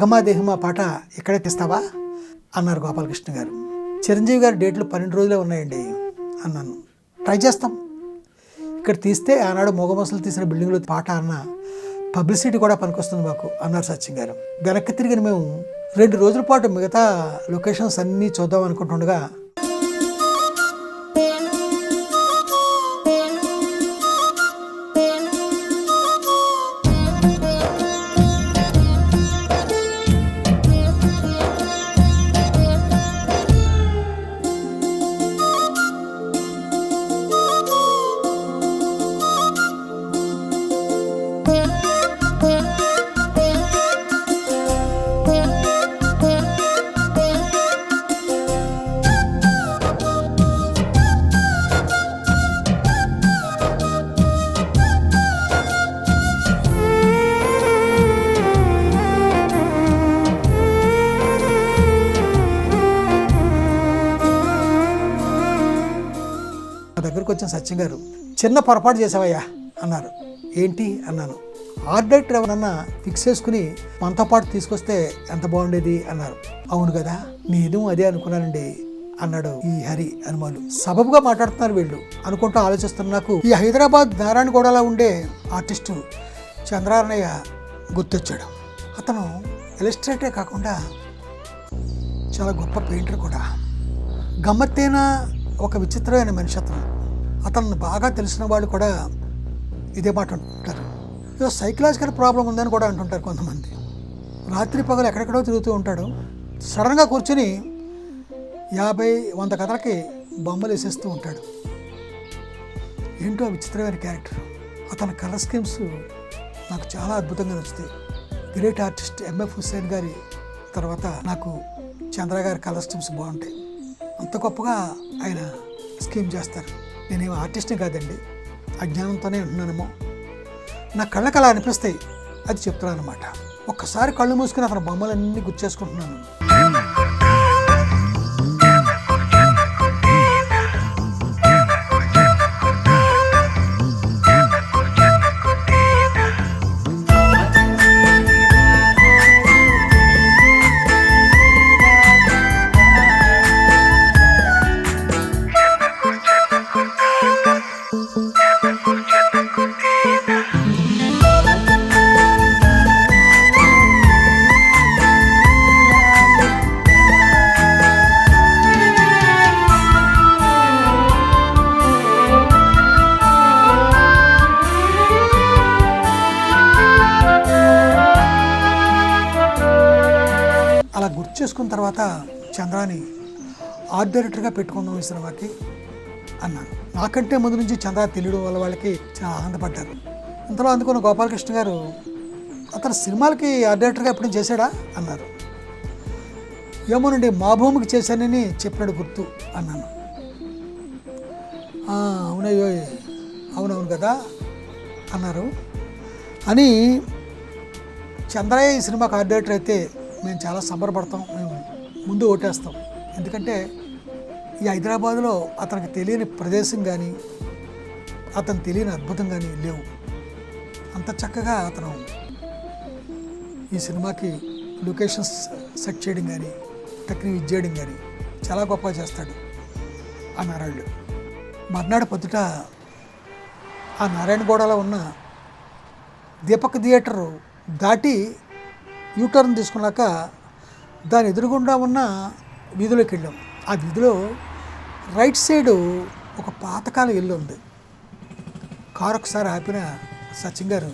అగమా దేహమా పాట ఇక్కడే తీస్తావా? అన్నారు గోపాలకృష్ణ గారు. చిరంజీవి గారి డేట్లు పన్నెండు రోజులే ఉన్నాయండి అన్నాను. ట్రై చేస్తాం. ఇక్కడ తీస్తే ఆనాడు మొగమసలు తీసిన బిల్డింగ్లో పాట అన్న పబ్లిసిటీ కూడా పనికొస్తుంది మాకు అన్నారు సత్యం గారు. వెనక్కి తిరిగిన మేము రెండు రోజుల పాటు మిగతా లొకేషన్స్ అన్నీ చూద్దాం అనుకుంటుండగా సత్యం గారు చిన్న పొరపాటు చేసావయ్యా అన్నారు. ఏంటి? అన్నాను. ఆర్ట్ డైరెక్టర్ ఎవరన్నా ఫిక్స్ చేసుకుని మనతో పాటు తీసుకొస్తే ఎంత బాగుండేది? అన్నారు. అవును కదా నేను అదే అనుకున్నానండి అన్నాడు ఈ హరి అనుమాలు సబబుగా మాట్లాడుతున్నారు వీళ్ళు. అనుకుంటూ ఆలోచిస్తున్న నాకు ఈ హైదరాబాద్ నారాయణగూడలో ఉండే ఆర్టిస్టు చంద్రారణయ్య గుర్తొచ్చాడు. అతను ఇలస్ట్రేటే కాకుండా చాలా గొప్ప పెయింటర్ కూడా. గమ్మత్తైన ఒక విచిత్రమైన మనిషి అతను. అతను బాగా తెలిసిన వాళ్ళు కూడా ఇదే మాట అంటుంటారు. ఏదో సైకలాజికల్ ప్రాబ్లం ఉందని కూడా అంటుంటారు కొంతమంది. రాత్రి పగలు ఎక్కడెక్కడో తిరుగుతూ ఉంటాడు. సడన్గా కూర్చుని యాభై వంద కథలకి బొమ్మలు వేసేస్తూ ఉంటాడు. ఏంటో విచిత్రమైన క్యారెక్టర్ అతని కలర్ స్కీమ్స్ నాకు చాలా అద్భుతంగా నచ్చుతాయి. గ్రేట్ ఆర్టిస్ట్ ఎంఎఫ్ హుస్సేన్ గారి తర్వాత నాకు చంద్ర గారి కలర్ స్కీమ్స్ బాగుంటాయి. అంత గొప్పగా ఆయన స్కీమ్ చేస్తారు. నేనేం ఆర్టిస్ట్ని కాదండి. అజ్ఞానంతోనే ఉంటున్నానేమో నా కళ్ళకి అలా అనిపిస్తాయి అది చెప్తున్నాను అనమాట ఒక్కసారి కళ్ళు మూసుకుని అతని బొమ్మలన్నీ గుర్తు చేసుకుంటున్నాను బుక్ చేసుకున్న తర్వాత చంద్రాని ఆర్ట్ డైరెక్టర్గా పెట్టుకుందాం ఈ సినిమాకి అన్నాను. నాకంటే ముందు నుంచి చంద్ర తెలియడం వల్ల వాళ్ళకి చాలా ఆనందపడ్డారు. ఇంతలో అందుకున్న గోపాలకృష్ణ గారు అతను సినిమాలకి ఆర్ట్ డైరెక్టర్గా ఎప్పుడు చేశాడా? అన్నారు. ఏమోనండి మా భూమికి చేశానని చెప్పినాడు గుర్తు అన్నాను. అవునయ్యో అవునవును కదా అన్నారు. అని చంద్రయ్య ఈ సినిమాకి ఆర్ట్ డైరెక్టర్ అయితే మేము చాలా సంబరపడతాం మేము ముందు ఓటేస్తాం. ఎందుకంటే ఈ హైదరాబాద్లో అతనికి తెలియని ప్రదేశం కానీ అతను తెలియని అద్భుతం కానీ లేవు. అంత చక్కగా అతను ఈ సినిమాకి లొకేషన్స్ సెట్ చేయడం కానీ టెక్నిక్ ఇది చేయడం కానీ చాలా గొప్పగా చేస్తాడు ఆ నారాయణుడు. మర్నాడు పొద్దుట ఆ నారాయణగూడలో ఉన్న దీపక్ థియేటర్ దాటి యూటర్న్ తీసుకున్నాక దాని ఎదురుగుండా ఉన్న వీధిలోకి వెళ్ళాం. ఆ వీధిలో రైట్ సైడు ఒక పాతకాలం ఇల్లు ఉంది. కారు ఒకసారి ఆపిన సచిన్ గారు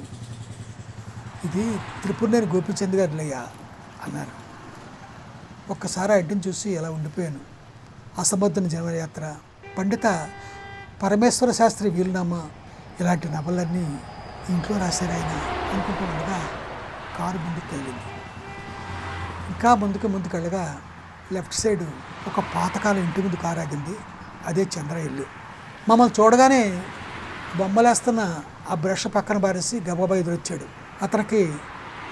ఇది త్రిపురనేని గోపిచంద్ గారి లేయా అన్నారు. ఒక్కసారి ఆ ఇంటిని చూసి ఎలా ఉండిపోయాను. అసంబద్ధన జనవరియాత్ర పండిత పరమేశ్వర శాస్త్రి వీలునామా ఇలాంటి నవలన్నీ ఇంట్లో రాశారు ఆయన అనుకుంటూ ఉండగా కారు ముందుకు తేలింది ఇంకా ముందుకు ముందుకెళ్ళగా లెఫ్ట్ సైడ్ ఒక పాతకాలం ఇంటి ముందు కారు ఆగింది. అదే చంద్ర ఇల్లు. మమ్మల్ని చూడగానే బొమ్మలేస్తున్న ఆ బ్రష్ పక్కన బారేసి గబాబా ఎదురొచ్చాడు. అతనికి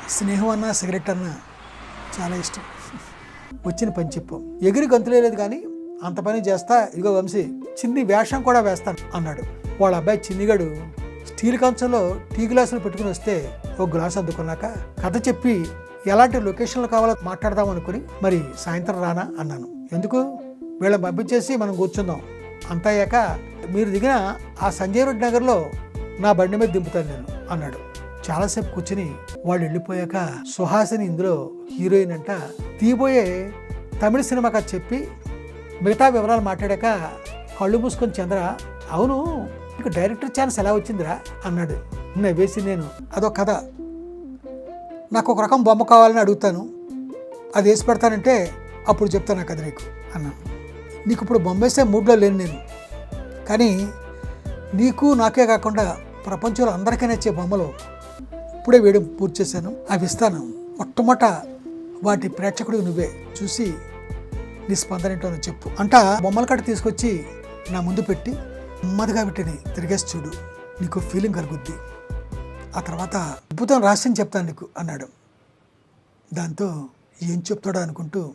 స్నేహం అన్న సిగరెట్ అన్న చాలా ఇష్టం. వచ్చిన పని చెప్పాం. ఎగిరి గంతులేదు కానీ అంత పని చేస్తా ఇదిగో వంశీ చిన్ని వేషం కూడా వేస్తాను అన్నాడు. వాళ్ళ అబ్బాయి చిన్నిగాడు స్టీల్ కంచంలో టీ గ్లాసులు పెట్టుకుని వస్తే ఒక గ్లాస్ అందుకున్నాక కథ చెప్పి ఎలాంటి లొకేషన్లు కావాలో మాట్లాడదాం అనుకుని మరి సాయంత్రం రానా అన్నాను. ఎందుకు? వీళ్ళని పంపించేసి మనం కూర్చుందాం. అంత అయ్యాక మీరు దిగిన ఆ సంజయ్ రెడ్డి నగర్లో నా బండి మీద దింపుతాను నేను అన్నాడు. చాలాసేపు కూర్చుని వాళ్ళు వెళ్ళిపోయాక సుహాసిని ఇందులో హీరోయిన్ అంట తీయబోయే తమిళ సినిమా కథ చెప్పి మిగతా వివరాలు మాట్లాడాక కళ్ళు మూసుకొని చంద్ర అవును నీకు డైరెక్టర్ ఛాన్స్ ఎలా వచ్చిందిరా? అన్నాడు. నవ్వేసి నేను అదొక కథ. నాకు ఒక రకం బొమ్మ కావాలని అడుగుతాను. అది వేసి పెడతానంటే అప్పుడు చెప్తాను ఆ కథ నీకు అన్నాను నీకు ఇప్పుడు బొమ్మ వేసే మూడ్లో లేను నేను. కానీ నీకు నాకే కాకుండా ప్రపంచంలో అందరికీ నచ్చే బొమ్మలు ఇప్పుడే వేయడం పూర్తి చేశాను. అవి ఇస్తాను. మొట్టమొదట వాటి ప్రేక్షకుడికి నువ్వే. చూసి నీ స్పందన ఏంటో చెప్పు. అంట బొమ్మల కట్ట తీసుకొచ్చి నా ముందు పెట్టి నెమ్మదిగా వీటిని తిరిగేసి చూడు. నీకు ఫీలింగ్ కలుగుద్ది. ఆ తర్వాత అద్భుతం రహస్యం చెప్తాను నీకు అన్నాడు. దాంతో ఏం చెప్తాడో అనుకుంటూ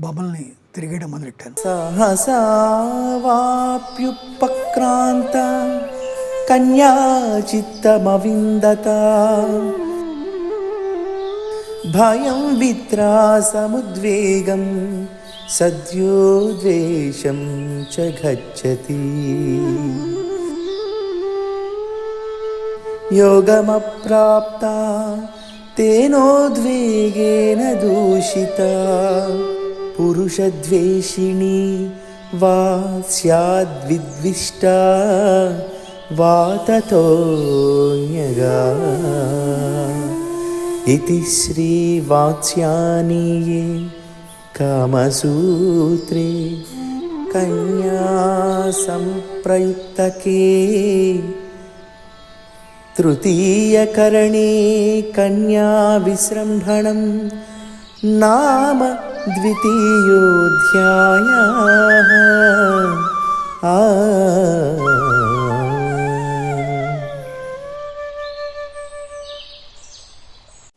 బొమ్మల్ని తిరిగేయడం మొదలెట్టాను. సహసావాప్యుపక్రాంత కన్యా భయం విత్రాసముద్వేగం సద్యోద్వేషం చ గచ్చతి. योगमप्राप्ता तेनोद्वेगेन दूषिता पुरुषद्वेषिणी वा स्याद्विद्विष्टा वा ततोऽन्यगा इति श्रीवात्स्यानीये कामसूत्रे कन्यासम्प्रयुक्तके तृतीयकरणे कन्याविसृम्भणं नाम द्वितीयोऽध्यायः आ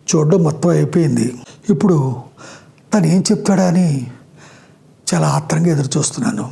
చూడడం మొత్తం అయిపోయింది ఇప్పుడు తను ఏం చెప్తాడా అని చాలా ఆత్రంగా ఎదురు చూస్తున్నాను